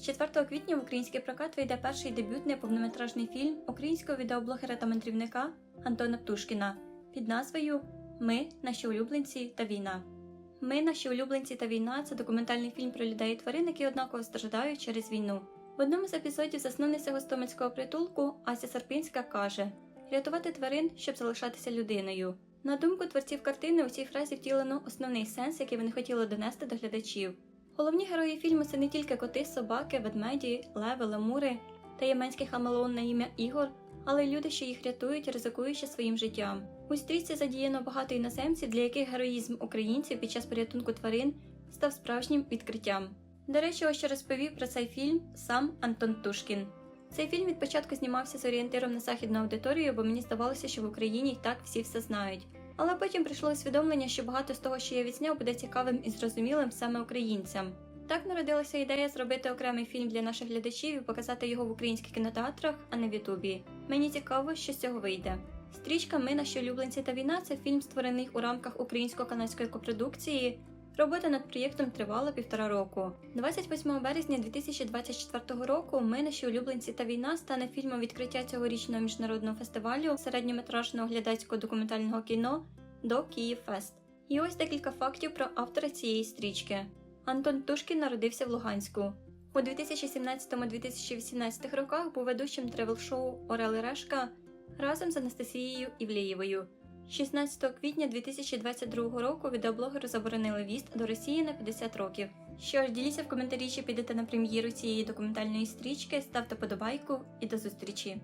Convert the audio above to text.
З 4 квітня в український прокат вийде перший дебютний повнометражний фільм українського відеоблогера та мандрівника Антона Птушкіна під назвою Ми, наші улюбленці та війна. Ми, наші улюбленці та війна це документальний фільм про людей і тварин, які однаково страждають через війну. В одному з епізодів засновниця гостомельського притулку Ася Сарпинська каже: рятувати тварин, щоб залишатися людиною. На думку творців картини, у цій фразі втілено основний сенс, який вони хотіли донести до глядачів. Головні герої фільму це не тільки коти, собаки, ведмеді, леви, лемури та єменський хамелеон на ім'я Ігор, але й люди, що їх рятують, ризикуючи своїм життям. У стрічці задіяно багато іноземців, для яких героїзм українців під час порятунку тварин став справжнім відкриттям. До речі, ось що розповів про цей фільм сам Антон Тушкін. Цей фільм від початку знімався з орієнтиром на західну аудиторію, бо мені здавалося, що в Україні й так всі все знають. Але потім прийшло усвідомлення, що багато з того, що я відсняв, буде цікавим і зрозумілим саме українцям. Так народилася ідея зробити окремий фільм для наших глядачів і показати його в українських кінотеатрах, а не в Ютубі. Мені цікаво, що з цього вийде. Стрічка Ми наші улюбленці та війна це фільм, створений у рамках українсько-канадської копродукції. Робота над проєктом тривала півтора року. 28 березня 2024 року Ми наші улюбленці та війна стане фільмом відкриття цьогорічного міжнародного фестивалю середньометражного глядацького документального кіно до Київ Фест. І ось декілька фактів про автора цієї стрічки. Антон Тушкін народився в Луганську. У 2017-2018 роках був ведучим тревел-шоу Орел і Решка разом з Анастасією Івлієвою. 16 квітня 2022 року відеоблогеру заборонили в'їзд до Росії на 50 років. Що ж, діліться в коментарі, чи підете на прем'єру цієї документальної стрічки, ставте подобайку і до зустрічі!